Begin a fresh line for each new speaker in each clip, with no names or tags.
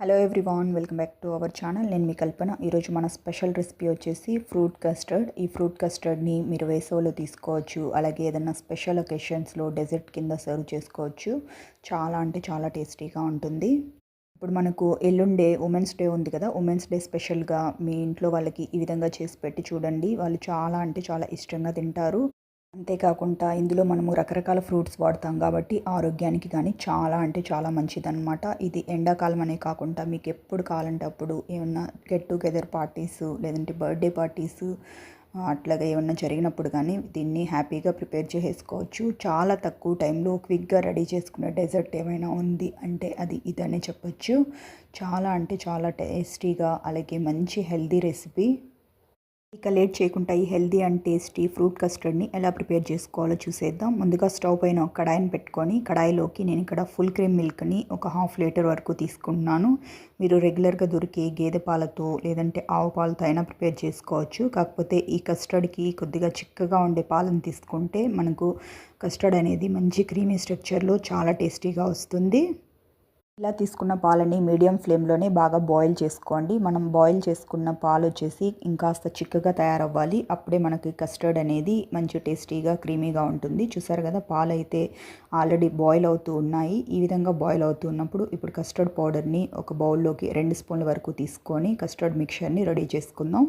Hello everyone welcome back to our channel నేను మీ కల్పన. ఈరోజు మన స్పెషల్ రెసిపీ వచ్చేసి ఫ్రూట్ కస్టర్డ్ ఈ ఫ్రూట్ కస్టర్డ్ని మీరు వేసవిలో తీసుకోవచ్చు. అలాగే ఏదైనా స్పెషల్ ఒకేషన్స్లో డెజర్ట్ కింద సర్వ్ చేసుకోవచ్చు. చాలా అంటే చాలా టేస్టీగా ఉంటుంది. ఇప్పుడు మనకు ఎల్లుండే ఉమెన్స్ డే ఉంది కదా. ఉమెన్స్ డే స్పెషల్గా మీ ఇంట్లో వాళ్ళకి ఈ విధంగా చేసి పెట్టి చూడండి. వాళ్ళు చాలా అంటే చాలా ఇష్టంగా తింటారు. అంతేకాకుండా ఇందులో మనము రకరకాల ఫ్రూట్స్ వాడతాం కాబట్టి ఆరోగ్యానికి కానీ చాలా అంటే చాలా మంచిదన్నమాట. ఇది ఎండాకాలం అనే కాకుండా మీకు ఎప్పుడు కావాలంటే అప్పుడు ఏమన్నా గెట్ టుగెదర్ పార్టీస్ లేదంటే బర్త్డే పార్టీస్ అట్లాగా ఏమన్నా జరిగినప్పుడు కానీ దీన్ని హ్యాపీగా ప్రిపేర్ చేసుకోవచ్చు చాలా తక్కువ టైంలో క్విక్గా రెడీ చేసుకునే డెజర్ట్ ఏమైనా ఉంది అంటే అది ఇదనే చెప్పొచ్చు. చాలా అంటే చాలా టేస్టీగా అలాగే మంచి హెల్దీ రెసిపీ ఇక లేట్ చేయకుండా ఈ హెల్దీ అండ్ టేస్టీ ఫ్రూట్ కస్టర్డ్ని ఎలా ప్రిపేర్ చేసుకోవాలో చూసేద్దాం. ముందుగా స్టవ్ పైన ఒక కడాయిని పెట్టుకొని కడాయిలోకి నేను ఇక్కడ ఫుల్ క్రీమ్ మిల్క్ని ఒక హాఫ్ లీటర్ వరకు తీసుకుంటున్నాను. మీరు రెగ్యులర్గా దొరికే గేదె పాలతో లేదంటే ఆవు పాలతో అయినా ప్రిపేర్ చేసుకోవచ్చు. కాకపోతే ఈ కస్టర్డ్కి కొద్దిగా చిక్కగా ఉండే పాలను తీసుకుంటే మనకు కస్టర్డ్ అనేది మంచి క్రీమీ స్ట్రక్చర్లో చాలా టేస్టీగా వస్తుంది. ఇలా తీసుకున్న పాలని మీడియం ఫ్లేమ్లోనే బాగా బాయిల్ చేసుకోండి. మనం బాయిల్ చేసుకున్న పాలు వచ్చేసి ఇంకాస్త చిక్కగా తయారవ్వాలి. అప్పుడే మనకి కస్టర్డ్ అనేది మంచి టేస్టీగా క్రీమీగా ఉంటుంది. చూసారు కదా పాలు అయితే ఆల్రెడీ బాయిల్ అవుతూ ఉన్నాయి. ఈ విధంగా బాయిల్ అవుతూ ఉన్నప్పుడు ఇప్పుడు కస్టర్డ్ పౌడర్ని ఒక బౌల్లోకి రెండు స్పూన్ల వరకు తీసుకొని కస్టర్డ్ మిక్చర్ని రెడీ చేసుకుందాం.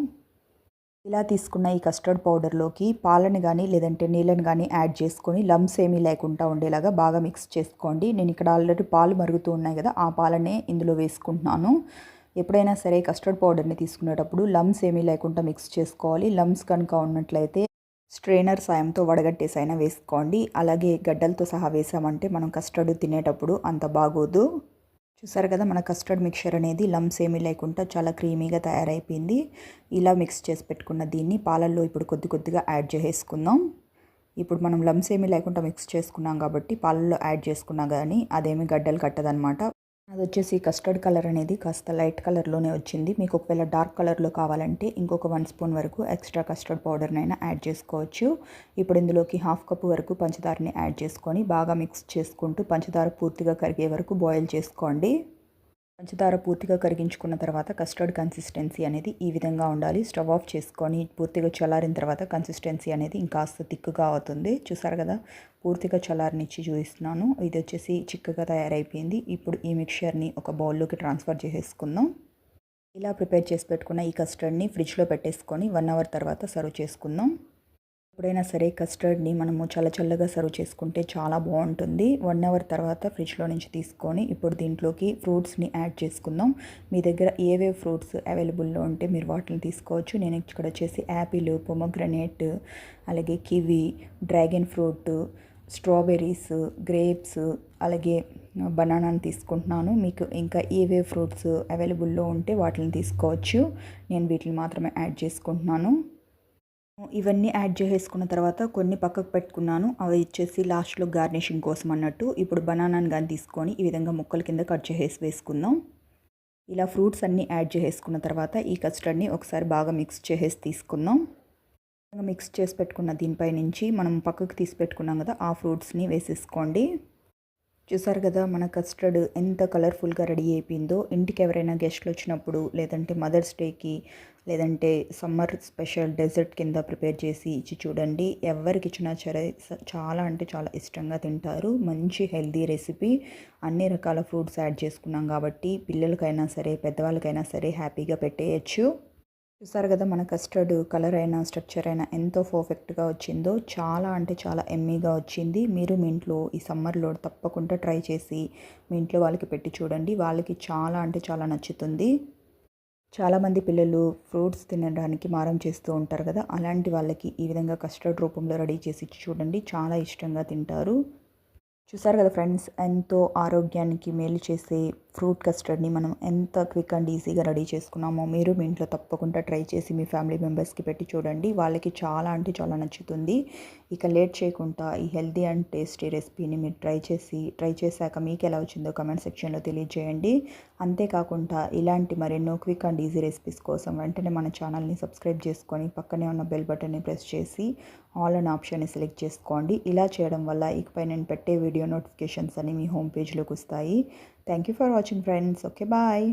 ఇలా తీసుకున్న ఈ కస్టర్డ్ పౌడర్లోకి పాలను కానీ లేదంటే నీళ్ళని కానీ యాడ్ చేసుకొని లమ్స్ ఏమీ లేకుండా ఉండేలాగా బాగా మిక్స్ చేసుకోండి. నేను ఇక్కడ ఆల్రెడీ పాలు మరుగుతూ ఉన్నాయి కదా ఆ పాలనే ఇందులో వేసుకుంటున్నాను. ఎప్పుడైనా సరే కస్టర్డ్ పౌడర్ని తీసుకునేటప్పుడు లమ్స్ ఏమీ లేకుండా మిక్స్ చేసుకోవాలి. లమ్స్ కనుక ఉన్నట్లయితే స్ట్రెయినర్ సాయంతో వడగట్టేసి అయినా వేసుకోండి. అలాగే గడ్డలతో సహా వేసామంటే మనం కస్టర్డ్ తినేటప్పుడు అంత బాగోదు. చూసారు కదా మన కస్టర్డ్ మిక్చర్ అనేది లమ్స్ ఏమీ లేకుండా చాలా క్రీమీగా తయారైపోయింది. ఇలా మిక్స్ చేసి పెట్టుకున్న దీన్ని పాలల్లో ఇప్పుడు కొద్ది కొద్దిగా యాడ్ చేసేసుకుందాం. ఇప్పుడు మనం లమ్స్ ఏమీ లేకుండా మిక్స్ చేసుకున్నాం కాబట్టి పాలల్లో యాడ్ చేసుకున్నా కానీ అదేమి గడ్డలు కట్టదనమాట అది వచ్చేసి కస్టర్డ్ కలర్ అనేది కాస్త లైట్ కలర్లోనే వచ్చింది. మీకు ఒకవేళ డార్క్ కలర్లో కావాలంటే ఇంకొక వన్ స్పూన్ వరకు ఎక్స్ట్రా కస్టర్డ్ పౌడర్నైనా యాడ్ చేసుకోవచ్చు. ఇప్పుడు ఇందులోకి హాఫ్ కప్ వరకు పంచదారని యాడ్ చేసుకొని బాగా మిక్స్ చేసుకుంటూ పంచదార పూర్తిగా కరిగే వరకు బాయిల్ చేసుకోండి. పంచదార పూర్తిగా కరిగించుకున్న తర్వాత కస్టర్డ్ కన్సిస్టెన్సీ అనేది ఈ విధంగా ఉండాలి. స్టవ్ ఆఫ్ చేసుకొని పూర్తిగా చల్లారిన తర్వాత కన్సిస్టెన్సీ అనేది ఇంకాస్త తిక్కుగా అవుతుంది. చూసారు కదా? పూర్తిగా చల్లారనిచ్చి చూపిస్తున్నాను. ఇది వచ్చేసి చిక్కగా తయారైపోయింది. ఇప్పుడు ఈ మిక్చర్ని ఒక బౌల్లోకి ట్రాన్స్ఫర్ చేసేసుకుందాం. ఇలా ప్రిపేర్ చేసి పెట్టుకున్న ఈ కస్టర్డ్ని ఫ్రిడ్జ్లో పెట్టేసుకొని వన్ అవర్ తర్వాత సర్వ్ చేసుకుందాం. ఎప్పుడైనా సరే కస్టర్డ్ని మనము చల్ల చల్లగా సర్వ్ చేసుకుంటే చాలా బాగుంటుంది. వన్ అవర్ తర్వాత ఫ్రిడ్జ్లో నుంచి తీసుకొని ఇప్పుడు దీంట్లోకి ఫ్రూట్స్ని యాడ్ చేసుకుందాం. మీ దగ్గర ఏవే ఫ్రూట్స్ అవైలబుల్లో ఉంటే మీరు వాటిని తీసుకోవచ్చు. నేను ఇక్కడ వచ్చేసి యాపిల్ పొమగ్రనేట్ అలాగే kiwi dragon fruit strawberries grapes అలాగే బనానాని తీసుకుంటున్నాను. మీకు ఇంకా ఏవే ఫ్రూట్స్ అవైలబుల్లో ఉంటే వాటిని తీసుకోవచ్చు. నేను వీటిని మాత్రమే యాడ్ చేసుకుంటున్నాను. ఇవన్నీ యాడ్ చేసేసుకున్న తర్వాత కొన్ని పక్కకు పెట్టుకున్నాను. అవి ఇచ్చేసి లాస్ట్లో గార్నిషింగ్ కోసం అన్నట్టు. ఇప్పుడు బనానాని కానీ తీసుకొని ఈ విధంగా ముక్కల కింద కట్ చేసేసి వేసుకుందాం. ఇలా ఫ్రూట్స్ అన్నీ యాడ్ చేసేసుకున్న తర్వాత ఈ కస్టర్డ్ని ఒకసారి బాగా మిక్స్ చేసేసి తీసుకుందాం. మిక్స్ చేసి పెట్టుకున్న దీనిపై నుంచి మనం పక్కకు తీసి పెట్టుకున్నాం కదా ఆ ఫ్రూట్స్ని వేసేసుకోండి. చూసారు కదా మన కస్టర్డ్ ఎంత కలర్ఫుల్గా రెడీ అయిపోయిందో. ఇంటికి ఎవరైనా గెస్ట్లు వచ్చినప్పుడు లేదంటే మదర్స్ డేకి లేదంటే సమ్మర్ స్పెషల్ డెజర్ట్ కింద ప్రిపేర్ చేసి ఇచ్చి చూడండి. ఎవరికి ఇచ్చినా సరే చాలా అంటే చాలా ఇష్టంగా తింటారు. మంచి హెల్దీ రెసిపీ. అన్ని రకాల ఫ్రూట్స్ యాడ్ చేసుకున్నాం కాబట్టి పిల్లలకైనా సరే పెద్దవాళ్ళకైనా సరే హ్యాపీగా పెట్టేయచ్చు. చూసారు కదా మన కస్టర్డ్ కలర్ అయినా స్ట్రక్చర్ అయినా ఎంతో పర్ఫెక్ట్గా వచ్చిందో చాలా అంటే చాలా ఎమ్మీగా వచ్చింది. మీరు మీ ఇంట్లో ఈ సమ్మర్లో తప్పకుండా ట్రై చేసి మీ ఇంట్లో వాళ్ళకి పెట్టి చూడండి. వాళ్ళకి చాలా అంటే చాలా నచ్చుతుంది. చాలామంది పిల్లలు ఫ్రూట్స్ తినడానికి మారం చేస్తూ ఉంటారు కదా అలాంటి వాళ్ళకి ఈ విధంగా కస్టర్డ్ రూపంలో రెడీ చేసి చూడండి. చాలా ఇష్టంగా తింటారు. చూసారు కదా ఫ్రెండ్స్ ఎంతో ఆరోగ్యానికి మేలు చేసే ఫ్రూట్ కస్టర్డ్ని మనం ఎంత క్విక్ అండ్ ఈజీగా రెడీ చేసుకున్నామో మీరు మీ ఇంట్లో తప్పకుండా ట్రై చేసి మీ ఫ్యామిలీ మెంబర్స్కి పెట్టి చూడండి. వాళ్ళకి చాలా అంటే చాలా నచ్చుతుంది. ఇక లేట్ చేయకుండా ఈ హెల్తీ అండ్ టేస్టీ రెసిపీని మీరు ట్రై చేసి ట్రై చేశాక మీకు ఎలా వచ్చిందో కమెంట్ సెక్షన్లో తెలియజేయండి. అంతేకాకుండా ఇలాంటి మరెన్నో క్విక్ అండ్ ఈజీ రెసిపీస్ కోసం వెంటనే మన ఛానల్ని సబ్స్క్రైబ్ చేసుకొని పక్కనే ఉన్న బెల్ బటన్ని ప్రెస్ చేసి ఆల్ అన్ ఆప్షన్ని సెలెక్ట్ చేసుకోండి. ఇలా చేయడం వల్ల ఇకపై నేను పెట్టే వీడియో నోటిఫికేషన్స్ అన్ని మీ హోమ్ పేజ్లోకి వస్తాయి. Thank you for watching friends okay bye